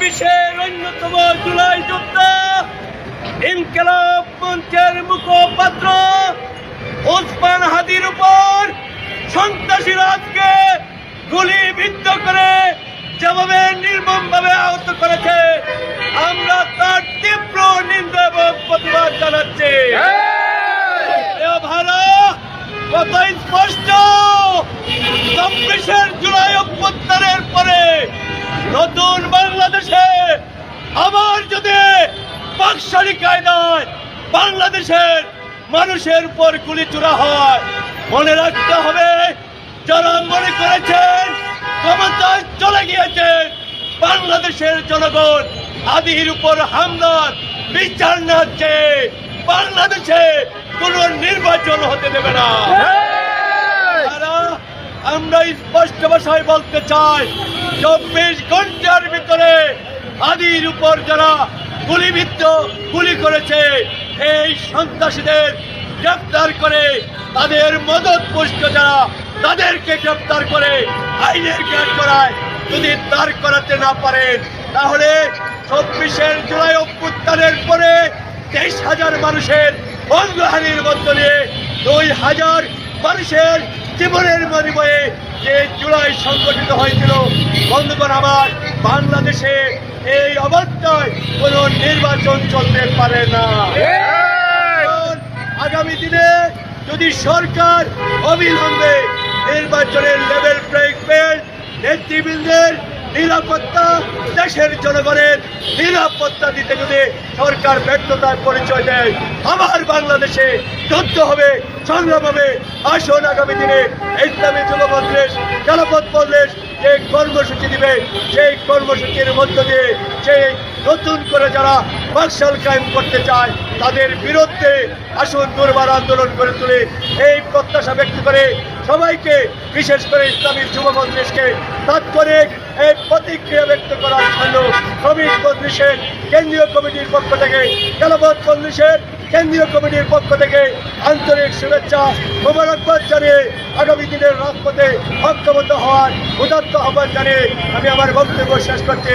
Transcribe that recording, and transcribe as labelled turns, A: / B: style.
A: চব্বিশের অন্যতম জুলাই যোদ্ধা ইনকেলাব মঞ্চের মুখপাত্র ওসমান হাদির উপর সন্ত্রাসী রাজকে গুলিবিদ্ধ করে যেভাবে নির্মমভাবে আহত করেছে আমরা তার তীব্র নিন্দা এবং প্রতিবাদ জানাচ্ছি। ভারত কত স্পষ্ট? চব্বিশের জুলাই অভ্যুত্থানের পরে নতুন বাংলাদেশে আবার যদি পাকশালী কায়দায় বাংলাদেশের মানুষের উপর গুলি চূড়া হয়। মনে রাখতে হবে যারা মনে করেছেন ক্ষমতায় চলে গিয়েছেন বাংলাদেশের জনগণ আদির উপর হামলার বিচার না চেয়ে বাংলাদেশে কোন নির্বাচন হতে দেবে না। আমরা স্পষ্ট ভাষায় বলতে চাই চব্বিশ ঘণ্টার ভিতরে আদির উপর যারা গুলিবিদ্ধ গুলি করেছে এই সন্ত্রাসীদের গ্রেপ্তার করে তাদের মদত পুষ্ট যারা তাদেরকে গ্রেপ্তার করে আইনের কাজ করায়। যদি দাঁড় করাতে না পারেন, তাহলে চব্বিশের জুলাই অভ্যুত্থানের পরে তেইশ হাজার মানুষের বন্ধুহানির মধ্য দিয়ে দুই হাজার মানুষের জীবনের বিনিময়ে যে জুলাই সংগঠিত হয়েছিল, বন্ধুগণ, আমার বাংলাদেশে এই অবস্থায় কোন নির্বাচন চলতে পারে না। আগামী দিনে যদি সরকার অবিলম্বে নির্বাচনের লেভেল ব্রেক বেল্ট নেতৃবৃন্দের নিরাপত্তা দেশের জনগণের নিরাপত্তা দিতে যদি সরকার ব্যর্থতার পরিচয় দেয়, আবার বাংলাদেশে যুদ্ধ হবে, সংগ্রাম হবে, আসুন আগামী দিনে ইসলামী যুব খেলাপথ কংগ্রেস যে কর্মসূচি দিবে, সেই কর্মসূচির মধ্য দিয়ে সেই নতুন করে যারা বাকশাল কায়েম করতে চায়, তাদের বিরুদ্ধে আসুন দুর্বার আন্দোলন করে তুলে এই প্রত্যাশা ব্যক্ত করে সবাইকে, বিশেষ করে ইসলামী যুব কংগ্রেসকে তাৎক্ষণিক এই প্রতিক্রিয়া ব্যক্ত করার জন্য শ্রমিক কংগ্রেসের কেন্দ্রীয় কমিটির পক্ষ থেকে খেলাপথ কংগ্রেসের কেন্দ্রীয় কমিটির পক্ষ থেকে আন্তরিক শুভেচ্ছা, মোবারকবাদ জানিয়ে আগামী দিনের রাজপথে ঐক্যবদ্ধ হওয়ার উদাত্ত আহ্বান জানিয়ে আমি আমার বক্তব্য শেষ করছি।